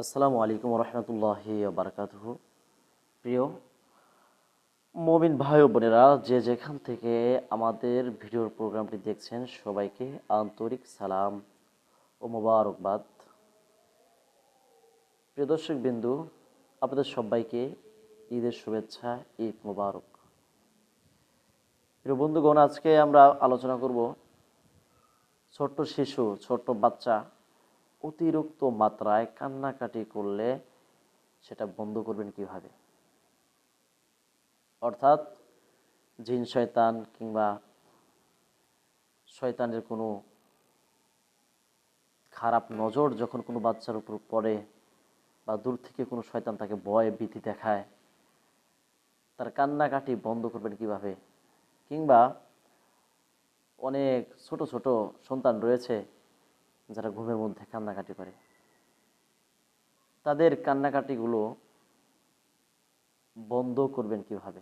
আসসালামু আলাইকুম রহমতুল্লাহ বারকাত প্রিয় মমিন ভাই বোনেরা, যে যেখান থেকে আমাদের ভিডিওর প্রোগ্রামটি দেখছেন, সবাইকে আন্তরিক সালাম ও মোবারকবাদ। প্রিয় দর্শক বিন্দু, আপনাদের সবাইকে ঈদের শুভেচ্ছা, ঈদ মোবারক। প্রিয় বন্ধুগণ, আজকে আমরা আলোচনা করব ছোট্ট শিশু, ছোট্ট বাচ্চা অতিরিক্ত মাত্রায় কান্নাকাটি করলে সেটা বন্ধ করবেন কীভাবে? অর্থাৎ জিন, শয়তান কিংবা শয়তানের কোনো খারাপ নজর যখন কোনো বাচ্চার উপর পড়ে বা দূর থেকে কোনো শয়তান তাকে ভয়, ভীতি দেখায়, তার কান্নাকাটি বন্ধ করবেন কীভাবে? কিংবা অনেক ছোট ছোট সন্তান রয়েছে যারা ঘুমের মধ্যে কান্নাকাটি করে। তাদের কান্নাকাটিগুলো বন্ধ করবেন কীভাবে?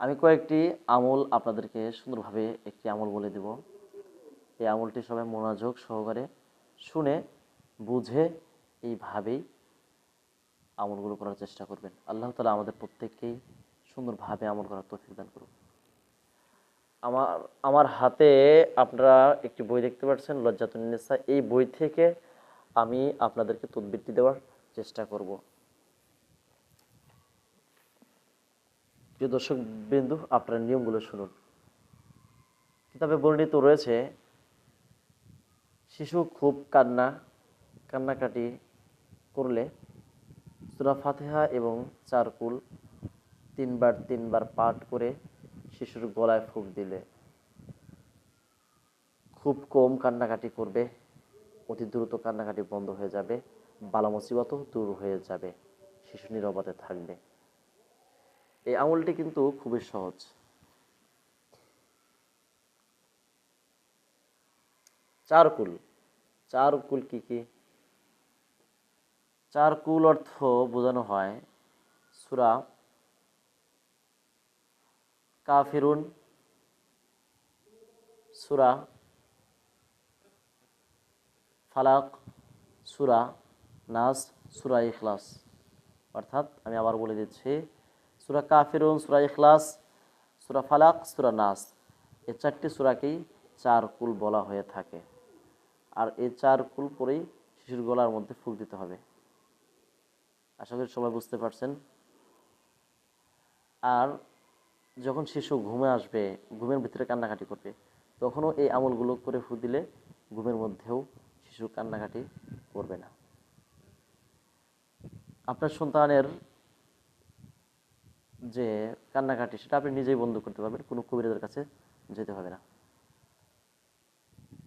আমি কয়েকটি আমল আপনাদেরকে সুন্দরভাবে একটি আমল বলে দেব। এই আমলটি সবাই মনোযোগ সহকারে শুনে, বুঝে, এইভাবেই আমলগুলো করার চেষ্টা করবেন। আল্লাহ তালা আমাদের প্রত্যেককেই সুন্দরভাবে আমল করার তৌফিক দান করুন আমার আমার হাতে আপনারা একটি বই দেখতে পাচ্ছেন লজ্জাতুন্নেসা এই বই থেকে আমি আপনাদেরকে তদবৃত্তি দেওয়ার চেষ্টা করব। প্রিয় দর্শক বিন্দু, আপনার নিয়মগুলো শুনুন। কিতাবে বর্ণিত রয়েছে, শিশু খুব কান্না, কান্নাকাটি করলে সুরা ফাতেহা এবং চারকুল তিনবার তিনবার পাঠ করে শিশুর গলায় ফুক দিলে খুব কম কান্নাকাটি করবে, অতি দ্রুত কান্নাকাটি বন্ধ হয়ে যাবে, বালা মুসিবতও দূর হয়ে যাবে, শিশু নিরবতে থাকবে। এই আমলটি কিন্তু খুবই সহজ। চারকুল। চারকুল কি কি? চারকুল অর্থ বোঝানো হয় সুরা কাফিরুন, সুরা ফালাক, সুরা নাস, সুরা ইখলাস। অর্থাৎ আমি আবার বলে দিচ্ছি, সুরা কাফিরুন, সুরা ইখলাস, সুরা ফালাক, সুরা নাস, এই চারটি সুরাকেই চার কুল বলা হয়ে থাকে। আর এই চার কুল পরেই শিশুর গলার মধ্যে ফুক দিতে হবে। আশা করি সবাই বুঝতে পারছেন। আর যখন শিশু ঘুমে আসবে, ঘুমের ভিতরে কান্নাকাটি করবে, তখনও এই আমলগুলো করে ফু দিলে ঘুমের মধ্যেও শিশু কান্নাকাটি করবে না। আপনার সন্তানের যে কান্নাকাটি, সেটা আপনি নিজেই বন্ধ করতে পারবেন, কোনো কবিরাজের কাছে যেতে হবে না।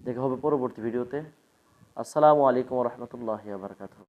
দেখা হবে পরবর্তী ভিডিওতে। আসসালামু আলাইকুম রহমতুল্লাহ বারকাত